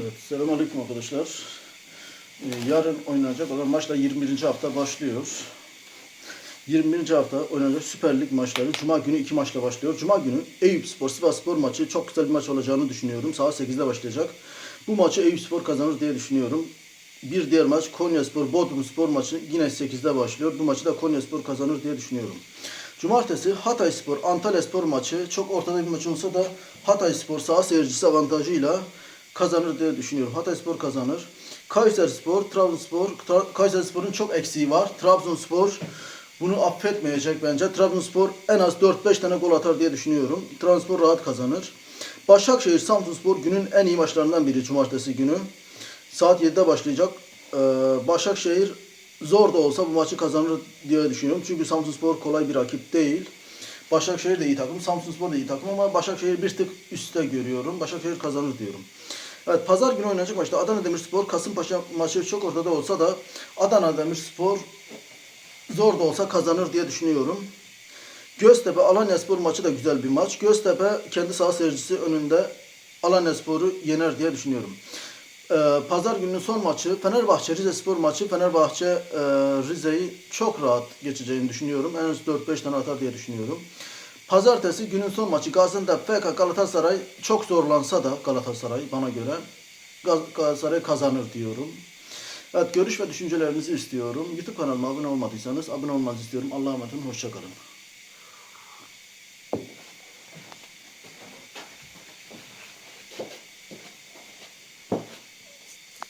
Evet, selamünaleyküm arkadaşlar. Ee, yarın oynanacak olan maçla 21. hafta başlıyor. 21. hafta oynanacak Süper Lig maçları Cuma günü iki maçla başlıyor. Cuma günü Eyüp Spor, Sivas Spor maçı çok güzel bir maç olacağını düşünüyorum. Saat 8'de başlayacak. Bu maçı Eyüp Spor kazanır diye düşünüyorum. Bir diğer maç Konya Spor, Bodrum Spor maçı yine 8'de başlıyor. Bu maçı da Konya Spor kazanır diye düşünüyorum. Cumartesi Hatay Spor, Antalya Spor maçı çok ortada bir maç olsa da Hatay Spor saha seyircisi avantajıyla kazanır diye düşünüyorum. Hatay Spor kazanır. Kayseri Spor, Trabzonspor, Tra- Kayseri Spor'un çok eksiği var. Trabzonspor bunu affetmeyecek bence. Trabzonspor en az 4-5 tane gol atar diye düşünüyorum. Trabzonspor rahat kazanır. Başakşehir, Samsunspor günün en iyi maçlarından biri cumartesi günü. Saat 7'de başlayacak. Ee, Başakşehir zor da olsa bu maçı kazanır diye düşünüyorum. Çünkü Samsunspor kolay bir rakip değil. Başakşehir de iyi takım, Samsunspor da iyi takım ama Başakşehir bir tık üstte görüyorum. Başakşehir kazanır diyorum. Evet, pazar günü oynanacak maçta Adana Demirspor, Kasımpaşa maçı çok ortada olsa da Adana Demirspor zor da olsa kazanır diye düşünüyorum. Göztepe Alanyaspor maçı da güzel bir maç. Göztepe kendi saha seyircisi önünde Alanyaspor'u yener diye düşünüyorum. Ee, Pazar gününün son maçı Fenerbahçe Rizespor maçı. Fenerbahçe e, Rize'yi çok rahat geçeceğini düşünüyorum. En az 4-5 tane atar diye düşünüyorum. Pazartesi günün son maçı Gaziantep FK Galatasaray çok zorlansa da Galatasaray bana göre Galatasaray kazanır diyorum. Evet görüş ve düşüncelerinizi istiyorum. YouTube kanalıma abone olmadıysanız abone olmanızı istiyorum. Allah'a emanet olun. Hoşçakalın.